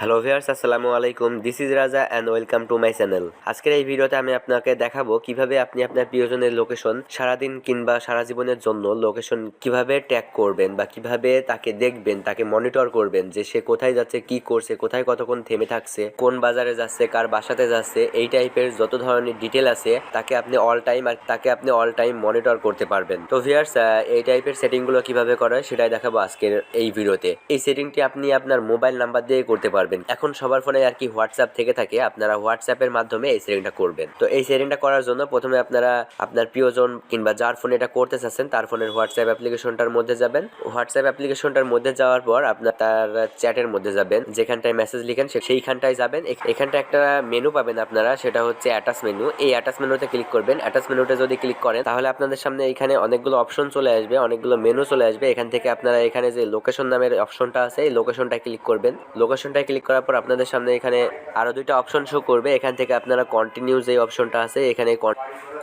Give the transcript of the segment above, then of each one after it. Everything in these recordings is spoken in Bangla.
হ্যালো ভিয়ার্স আসসালামু আলাইকুম। This is Raja and welcome to my channel আজকের এই ভিডিওতে আমি আপনাকে দেখাবো কীভাবে আপনি আপনার প্রিয়জনের লোকেশন সারাদিন কিংবা সারা জীবনের জন্য লোকেশন কীভাবে ট্যাগ করবেন বা কীভাবে তাকে দেখবেন, তাকে মনিটর করবেন যে সে কোথায় যাচ্ছে, কি করছে, কোথায় কতক্ষণ থেমে থাকছে, কোন বাজারে যাচ্ছে, কার বাসাতে যাচ্ছে, এই টাইপের যত ধরনের ডিটেল আছে তাকে আপনি অল টাইম আর তাকে আপনি অল টাইম মনিটর করতে পারবেন। তো ভিয়ার্স এই টাইপের সেটিংগুলো কীভাবে করা হয় সেটাই দেখাবো আজকের এই ভিডিওতে। এই সেটিংটি আপনি আপনার মোবাইল নাম্বার দিয়ে করতে পারবেন। এখন সবার ফোনে আর কি হোয়াটসঅ্যাপ থেকে থাকে, আপনারা হোয়াটসঅ্যাপের মাধ্যমে এই সেটিংটা করবেন। তো এই সেটিংটা করার জন্য প্রথমে আপনারা আপনার প্রিয়জন কিংবা যার ফোনে এটা করতে চাচ্ছেন, তার ফোনের হোয়াটসঅ্যাপ অ্যাপ্লিকেশনটার মধ্যে যাবেন। হোয়াটসঅ্যাপ অ্যাপ্লিকেশনটার মধ্যে যাওয়ার পর আপনার তার চ্যাটের মধ্যে যাবেন। যেখানটায় মেসেজ লিখেন সেইখানটায় যাবেন। এখ- এখানটা একটা মেনু পাবেন আপনারা, সেটা হচ্ছে অ্যাটাচ মেনু এই অ্যাটাচ মেনুতে ক্লিক করবেন। অ্যাটাচ মেনুতে যদি ক্লিক করেন, তাহলে আপনাদের সামনে এখানে অনেকগুলো অপশন চলে আসবে, অনেকগুলো মেনু চলে আসবে। এখান থেকে আপনারা এখানে যে লোকেশন নামের অপশনটা আছে, এই লোকেশনটায় ক্লিক করবেন। লোকেশনটা ক্লিক করার পর আপনাদের সামনে এখানে আরও দুইটা অপশন শো করবে। এখান থেকে আপনারা কন্টিনিউ যে অপশনটা আছে, এখানে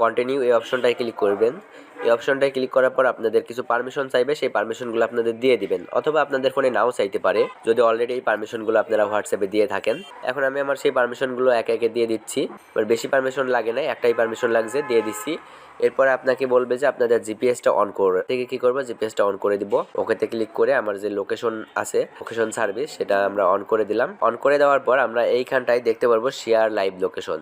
কন্টিনিউ এই অপশনটায় ক্লিক করবেন। এই অপশনটায় ক্লিক করার পর আপনাদের কিছু পারমিশন চাইবে, সেই পারমিশনগুলো আপনাদের দিয়ে দিবেন। অথবা আপনাদের ফোনে নাও চাইতে পারে, যদি অলরেডি এই পারমিশনগুলো আপনারা হোয়াটসঅ্যাপে দিয়ে থাকেন। এখন আমি আমার সেই পারমিশনগুলো একে একে দিয়ে দিচ্ছি। এবার বেশি পারমিশন লাগে না একটাই পারমিশন লাগছে, দিয়ে দিচ্ছি। এরপরে আপনাকে বলবে যে আপনাদের জিপিএসটা অন করে। থেকে কি করব? জিপিএসটা অন করে দিব। ওকেতে ক্লিক করে আমার যে লোকেশন আছে লোকেশন সার্ভিস সেটা আমরা অন করে দিলাম। অন করে দেওয়ার পর আমরা এইখানটায় দেখতে পারব শেয়ার লাইভ লোকেশন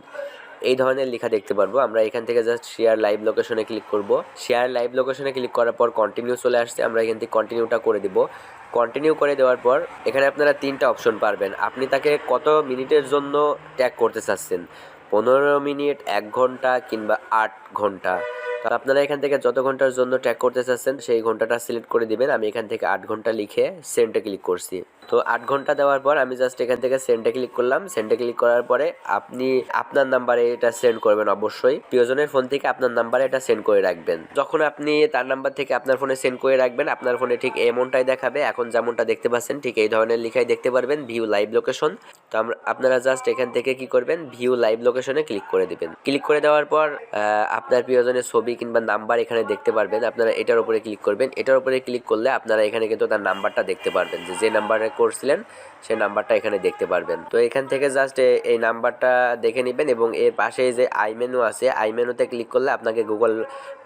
এই ধরনের লেখা দেখতে পারব। আমরা এখান থেকে জাস্ট শেয়ার লাইভ লোকেশনে ক্লিক করব। শেয়ার লাইভ লোকেশনে ক্লিক করার পর কন্টিনিউ চলে আসছে। আমরা এখান থেকে কন্টিনিউটা করে দিব। কন্টিনিউ করে দেওয়ার পর এখানে আপনারা তিনটা অপশন পারবেন। আপনি তাকে কত মিনিটের জন্য ট্যাগ করতে চাচ্ছেন? পনেরো মিনিট, এক ঘণ্টা কিংবা আট ঘণ্টা। তো আপনারা এখান থেকে যত ঘণ্টার জন্য ট্যাগ করতে চাচ্ছেন, সেই ঘন্টাটা সিলেক্ট করে দিবেন। আমি এখান থেকে আট ঘণ্টা লিখে সেন্টে ক্লিক করছি। তো আট ঘণ্টা দেওয়ার পর আমি জাস্ট এখান থেকে সেন্টে ক্লিক করলাম। সেন্টে ক্লিক করার পরে আপনি আপনার নাম্বারে এটা সেন্ড করবেন অবশ্যই। প্রিয়জনের ফোন থেকে আপনার নাম্বারে এটা সেন্ড করে রাখবেন। যখন আপনি তার নাম্বার থেকে আপনার ফোনে সেন্ড করে রাখবেন, আপনার ফোনে ঠিক এমনটাই দেখাবে। এখন যেমনটা দেখতে পাচ্ছেন, ঠিক এই ধরনের লিখাই দেখতে পারবেন ভিউ লাইভ লোকেশন তো আমরা, আপনারা জাস্ট এখান থেকে কি করবেন ভিউ লাইভ লোকেশনে ক্লিক করে দিবেন। ক্লিক করে দেওয়ার পর আপনার প্রিয়জনের ছবি কিংবা নাম্বার এখানে দেখতে পারবেন। আপনারা এটার উপরে ক্লিক করবেন। এটার উপরে ক্লিক করলে আপনারা এখানে কিন্তু তার নাম্বারটা দেখতে পারবেন যে যে নাম্বারে করছিলেন সেই নাম্বারটা এখানে দেখতে পারবেন। তো এখান থেকে জাস্ট এই নাম্বারটা দেখে নেবেন এবং এর পাশে যে আই মেনু আছে, আই মেনুতে ক্লিক করলে আপনাকে গুগল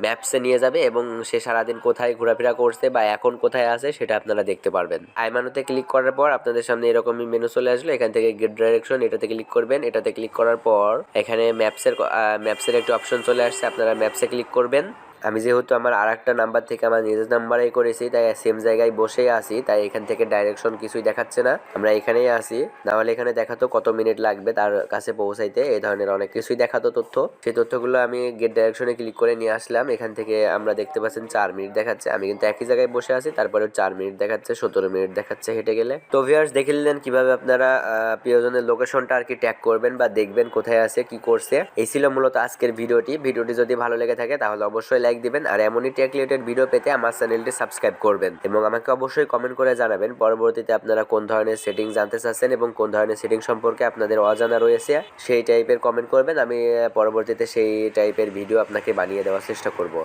ম্যাপসে নিয়ে যাবে এবং সে সারাদিন কোথায় ঘোরাফেরা করছে বা এখন কোথায় আছে সেটা আপনারা দেখতে পারবেন। আই মেনুতে ক্লিক করার পর আপনাদের সামনে এরকমই মেনু চলে আসলো, এখান থেকে গেট ডাইরেকশন এটাতে ক্লিক করবেন, এটাতে ক্লিক করার পর এখানে ম্যাপসের ম্যাপসের একটা অপশন চলে আসছে, আপনারা ম্যাপসে ক্লিক করবেন। আমি যেহেতু আমার আর একটা নাম্বার থেকে আমার নিজের নাম্বারেই করেছি, তাই সেম জায়গায় বসেই আছি, তাই এখান থেকে ডাইরেকশন কিছুই দেখাচ্ছে না। আমরা এখানেই আসি নাহলে এখানে দেখাতো কত মিনিট লাগবে তার কাছে পৌঁছাইতে, এই ধরনের অনেক কিছুই দেখাতো তথ্য। সেই তথ্যগুলো আমি গেট ডাইরেকশনে ক্লিক করে নিয়ে আসলাম, এখান থেকে আমরা দেখতে পাচ্ছেন চার মিনিট দেখাচ্ছে। আমি কিন্তু একই জায়গায় বসে আছি তারপরে চার মিনিট দেখাচ্ছে, সতেরো মিনিট দেখাচ্ছে হেঁটে গেলে। তো ভিউয়ার্স দেখে নিলেন কীভাবে আপনারা প্রিয়জনের লোকেশনটা আর কি ট্যাগ করবেন বা দেখবেন কোথায় আছে, কি করছে। এই ছিল মূলত আজকের ভিডিওটি। ভিডিওটি যদি ভালো লেগে থাকে, তাহলে অবশ্যই লাইক দিবেন আর এমনই টেক রিলেটেড ভিডিও পেতে আমার চ্যানেলটি সাবস্ক্রাইব করবেন। এবং আমাকে অবশ্যই কমেন্ট করে জানাবেন পরবর্তীতে আপনারা কোন ধরনের সেটিং জানতে চাচ্ছেন এবং কোন ধরনের সেটিং সম্পর্কে আপনাদের অজানা রয়েছে, সেই টাইপের কমেন্ট করবেন। আমি পরবর্তীতে সেই টাইপের ভিডিও আপনাকে বানিয়ে দেওয়ার চেষ্টা করব।